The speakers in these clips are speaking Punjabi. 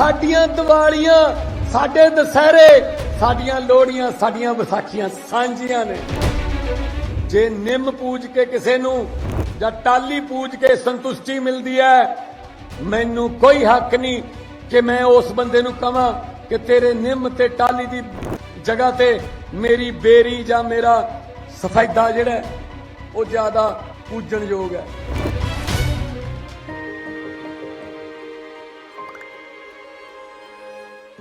ਸਾਡੀਆਂ ਦੀਵਾਲੀਆਂ, ਸਾਡੇ ਦੁਸਹਿਰੇ, ਸਾਡੀਆਂ ਲੋਹੜੀਆਂ, ਸਾਡੀਆਂ ਵਿਸਾਖੀਆਂ ਸਾਂਝੀਆਂ ਨੇ। ਜੇ ਨਿੰਮ ਪੂਜ ਕੇ ਕਿਸੇ ਨੂੰ ਜਾਂ ਟਾਲੀ ਪੂਜ ਕੇ ਸੰਤੁਸ਼ਟੀ ਮਿਲਦੀ ਹੈ, ਮੈਨੂੰ ਕੋਈ ਹੱਕ ਨਹੀਂ ਕਿ ਮੈਂ ਉਸ ਬੰਦੇ ਨੂੰ ਕਹਾਂ ਕਿ ਤੇਰੇ ਨਿੰਮ ਤੇ ਟਾਲੀ ਦੀ ਜਗ੍ਹਾ ਤੇ ਮੇਰੀ ਬੇਰੀ ਜਾਂ ਮੇਰਾ ਸਫੈਦਾ ਜਿਹੜਾ ਉਹ ਜ਼ਿਆਦਾ ਪੂਜਣਯੋਗ ਹੈ।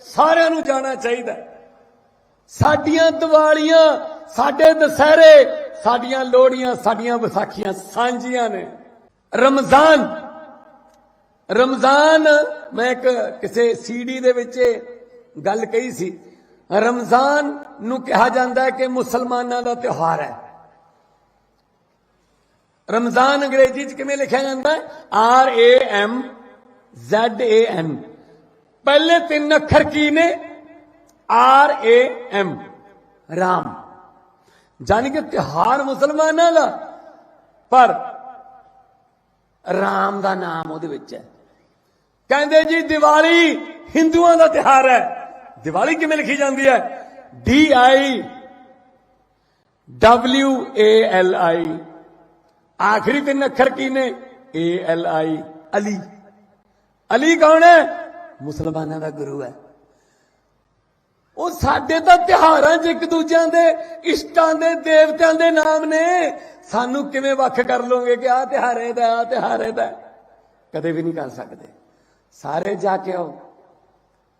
ਸਾਰਿਆਂ ਨੂੰ ਜਾਣਾ ਚਾਹੀਦਾ ਸਾਡੀਆਂ ਦੀਵਾਲੀਆਂ, ਸਾਡੇ ਦੁਸਹਿਰੇ, ਸਾਡੀਆਂ ਲੋਹੜੀਆਂ, ਸਾਡੀਆਂ ਵਿਸਾਖੀਆਂ ਸਾਂਝੀਆਂ ਨੇ। ਰਮਜ਼ਾਨ ਰਮਜ਼ਾਨ, ਮੈਂ ਇੱਕ ਕਿਸੇ ਸੀਡੀ ਦੇ ਵਿੱਚ ਗੱਲ ਕਹੀ ਸੀ। ਰਮਜ਼ਾਨ ਨੂੰ ਕਿਹਾ ਜਾਂਦਾ ਹੈ ਕਿ ਮੁਸਲਮਾਨਾਂ ਦਾ ਤਿਉਹਾਰ ਹੈ। ਰਮਜ਼ਾਨ ਅੰਗਰੇਜ਼ੀ ਚ ਕਿਵੇਂ ਲਿਖਿਆ ਜਾਂਦਾ ਹੈ? R A M Z A N ਪਹਿਲੇ ਤਿੰਨ ਅੱਖਰ ਕੀ ਨੇ? R, A, M. ਰਾਮ। ਜਾਨੀ ਕਿ ਤਿਉਹਾਰ ਮੁਸਲਮਾਨਾਂ ਦਾ। ਪਰ ਰਾਮ ਦਾ ਨਾਮ ਉਹਦੇ ਵਿੱਚ ਹੈ। ਕਹਿੰਦੇ ਜੀ, ਦੀਵਾਲੀ ਹਿੰਦੂਆਂ ਦਾ ਤਿਉਹਾਰ ਹੈ। ਦੀਵਾਲੀ ਕਿਵੇਂ ਲਿਖੀ ਜਾਂਦੀ ਹੈ? D I W A L I. ਆਖਰੀ ਤਿੰਨ ਅੱਖਰ ਕੀ ਨੇ? A L I. Ali. Ali ਕੌਣ ਹੈ? ਮੁਸਲਮਾਨਾਂ ਦਾ ਗੁਰੂ ਹੈ। ਉਹ ਸਾਡੇ ਤਾਂ ਤਿਉਹਾਰਾਂ 'ਚ ਇੱਕ ਦੂਜਿਆਂ ਦੇ ਇਸ਼ਟਾਂ ਦੇ ਦੇਵਤਿਆਂ ਦੇ ਨਾਮ ਨੇ। ਸਾਨੂੰ ਕਿਵੇਂ ਵੱਖ ਕਰ ਲੋਗੇ ਕਿ ਆਹ ਤਿਉਹਾਰ ਇਹਦਾ ਆਹ ਤਿਉਹਾਰ ਇਹਦਾ ਕਦੇ ਵੀ ਨਹੀਂ ਕਰ ਸਕਦੇ। ਸਾਰੇ ਜਾ ਕੇ ਆਓ।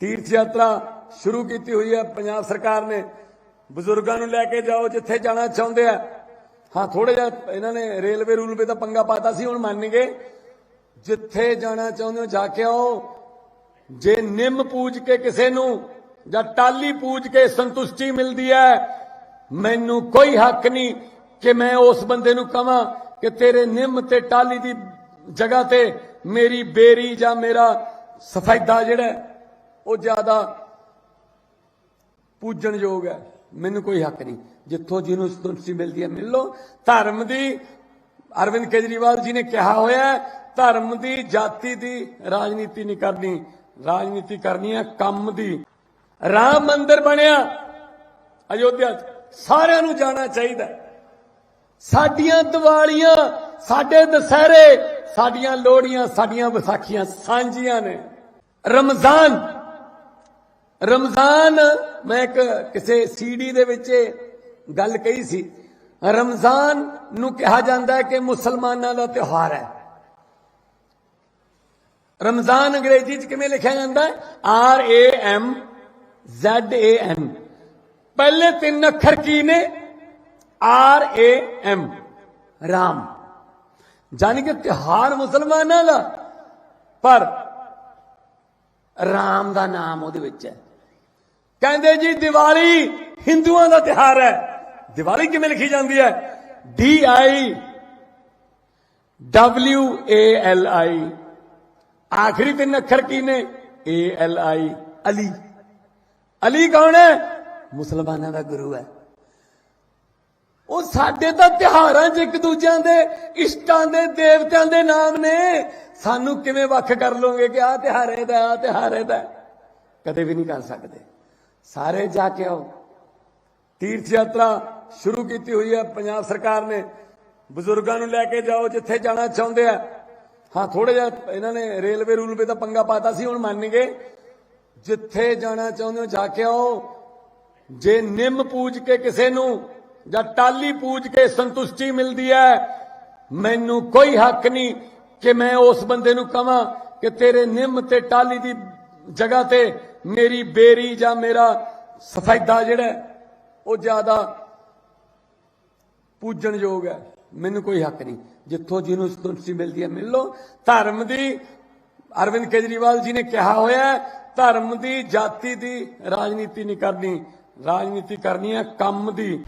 ਤੀਰਥ ਯਾਤਰਾ ਸ਼ੁਰੂ ਕੀਤੀ ਹੋਈ ਹੈ। ਪੰਜਾਬ ਸਰਕਾਰ ਨੇ ਬਜ਼ੁਰਗਾਂ ਨੂੰ ਲੈ ਕੇ ਜਾਓ, ਜਿੱਥੇ ਜਾਣਾ ਚਾਹੁੰਦੇ ਆ। ਹਾਂ ਥੋੜਾ ਜਿਹਾ ਇਹਨਾਂ ਨੇ ਰੇਲਵੇ ਰੂਲਵੇ ਦਾ ਪੰਗਾ ਪਾਤਾ ਸੀ, ਹੁਣ ਮੰਨ ਗਏ। ਜਿੱਥੇ ਜਾਣਾ ਚਾਹੁੰਦੇ ਹੋ, ਜਾ ਕੇ ਆਓ। ਜੇ ਨਿੰਮ ਪੂਜ ਕੇ ਕਿਸੇ ਨੂੰ ਜਾਂ ਟਾਲੀ ਪੂਜ ਕੇ ਸੰਤੁਸ਼ਟੀ ਮਿਲਦੀ ਹੈ, ਮੈਨੂੰ ਕੋਈ ਹੱਕ ਨਹੀਂ ਕਿ ਮੈਂ ਉਸ ਬੰਦੇ ਨੂੰ ਕਹਾਂ ਕਿ ਤੇਰੇ ਨਿੰਮ ਤੇ ਟਾਲੀ ਦੀ ਜਗ੍ਹਾ ਤੇ ਮੇਰੀ ਬੇਰੀ ਜਾਂ ਮੇਰਾ ਸਫੈਦਾ ਜਿਹੜਾ ਉਹ ਜ਼ਿਆਦਾ ਪੂਜਣਯੋਗ ਹੈ। ਮੈਨੂੰ ਕੋਈ ਹੱਕ ਨਹੀਂ। ਜਿੱਥੋਂ ਜਿਹਨੂੰ ਸੰਤੁਸ਼ਟੀ ਮਿਲਦੀ ਹੈ, ਮਿਲ ਲਓ। ਧਰਮ ਦੀ ਅਰਵਿੰਦ ਕੇਜਰੀਵਾਲ ਜੀ ਨੇ ਕਿਹਾ ਹੋਇਆ ਧਰਮ ਦੀ ਜਾਤੀ ਦੀ ਰਾਜਨੀਤੀ ਨਹੀਂ ਕਰਨੀ। ਰਾਜਨੀਤੀ ਕਰਨੀ ਹੈ, ਕੰਮ ਦੀ। ਰਾਮ ਮੰਦਿਰ ਬਣਿਆ। ਅਯੋਧਿਆ 'ਚ ਸਾਰਿਆਂ ਨੂੰ ਜਾਣਾ ਚਾਹੀਦਾ ਸਾਡੀਆਂ ਦੀਵਾਲੀਆਂ, ਸਾਡੇ ਦੁਸਹਿਰੇ, ਸਾਡੀਆਂ ਲੋਹੜੀਆਂ, ਸਾਡੀਆਂ ਵਿਸਾਖੀਆਂ ਸਾਂਝੀਆਂ ਨੇ। ਰਮਜ਼ਾਨ। ਰਮਜ਼ਾਨ, ਮੈਂ ਇੱਕ ਕਿਸੇ ਸੀਡੀ ਦੇ ਵਿੱਚ ਗੱਲ ਕਹੀ ਸੀ। ਰਮਜ਼ਾਨ ਨੂੰ ਕਿਹਾ ਜਾਂਦਾ ਹੈ ਕਿ ਮੁਸਲਮਾਨਾਂ ਦਾ ਤਿਉਹਾਰ ਹੈ। ਰਮਜ਼ਾਨ ਅੰਗਰੇਜ਼ੀ ਚ ਕਿਵੇਂ ਲਿਖਿਆ ਜਾਂਦਾ R A M Z A N ਪਹਿਲੇ ਤਿੰਨ ਅੱਖਰ ਕੀ ਨੇ? R A M. ਰਾਮ। ਜਾਨੀ ਕਿ ਤਿਉਹਾਰ ਮੁਸਲਮਾਨਾਂ ਦਾ। ਪਰ ਰਾਮ ਦਾ ਨਾਮ ਉਹਦੇ ਵਿੱਚ ਹੈ। ਕਹਿੰਦੇ ਜੀ, ਦੀਵਾਲੀ ਹਿੰਦੂਆਂ ਦਾ ਤਿਉਹਾਰ ਹੈ। ਦੀਵਾਲੀ ਕਿਵੇਂ ਲਿਖੀ ਜਾਂਦੀ ਹੈ? D I W A L I. ਆਖਰੀ ਤਿੰਨ ਅੱਖਰ ਕੀ ਨੇ? A L I, Ali. Ali ਕੌਣ ਹੈ? ਮੁਸਲਮਾਨਾਂ ਦਾ ਗੁਰੂ ਹੈ। ਉਹ ਸਾਡੇ ਤਾਂ ਤਿਉਹਾਰਾਂ 'ਚ ਇੱਕ ਦੂਜਿਆਂ ਦੇ ਇਸ਼ਟਾਂ ਦੇ ਦੇਵਤਿਆਂ ਦੇ ਨਾਮ ਨੇ। ਸਾਨੂੰ ਕਿਵੇਂ ਵੱਖ ਕਰ ਲੋਗੇ ਕਿ ਆਹ ਤਿਉਹਾਰ ਇਹਦਾ ਆਹ ਤਿਉਹਾਰ ਇਹਦਾ ਕਦੇ ਵੀ ਨਹੀਂ ਕਰ ਸਕਦੇ। ਸਾਰੇ ਜਾ ਕੇ ਆਓ। ਤੀਰਥ ਯਾਤਰਾ ਸ਼ੁਰੂ ਕੀਤੀ ਹੋਈ ਹੈ। ਪੰਜਾਬ ਸਰਕਾਰ ਨੇ ਬਜ਼ੁਰਗਾਂ ਨੂੰ ਲੈ ਕੇ ਜਾਓ, ਜਿੱਥੇ ਜਾਣਾ ਚਾਹੁੰਦੇ ਆ। ਹਾਂ ਥੋੜਾ ਜਿਹਾ ਇਹਨਾਂ ਨੇ ਰੇਲਵੇ ਰੂਲਵੇ ਦਾ ਪੰਗਾ ਪਾਤਾ ਸੀ, ਹੁਣ ਮੰਨ ਗਏ। ਜਿੱਥੇ ਜਾਣਾ ਚਾਹੁੰਦੇ ਹੋ, ਜਾ ਕੇ ਆਓ। ਜੇ ਨਿੰਮ ਪੂਜ ਕੇ ਕਿਸੇ ਨੂੰ ਜਾਂ ਟਾਲੀ ਪੂਜ ਕੇ ਸੰਤੁਸ਼ਟੀ ਮਿਲਦੀ ਹੈ, ਮੈਨੂੰ ਕੋਈ ਹੱਕ ਨਹੀਂ ਕਿ ਮੈਂ ਉਸ ਬੰਦੇ ਨੂੰ ਕਹਾਂ ਕਿ ਤੇਰੇ ਨਿੰਮ ਤੇ ਟਾਲੀ ਦੀ ਜਗ੍ਹਾ ਤੇ ਮੇਰੀ ਬੇਰੀ ਜਾਂ ਮੇਰਾ ਸਫੈਦਾ ਜਿਹੜਾ ਉਹ ਜ਼ਿਆਦਾ ਪੂਜਣਯੋਗ ਹੈ। ਮੈਨੂੰ ਕੋਈ ਹੱਕ ਨਹੀਂ। ਜਿੱਥੋਂ ਜਿਹਨੂੰ ਸੰਤੁਸ਼ਟੀ ਮਿਲਦੀ ਹੈ, ਮਿਲ ਲਓ। ਧਰਮ ਦੀ, ਅਰਵਿੰਦ ਕੇਜਰੀਵਾਲ ਜੀ ਨੇ ਕਿਹਾ ਹੋਇਆ ਧਰਮ ਦੀ, ਜਾਤੀ ਦੀ ਰਾਜਨੀਤੀ ਨਹੀਂ ਕਰਨੀ। ਰਾਜਨੀਤੀ ਕਰਨੀ ਹੈ ਕੰਮ ਦੀ।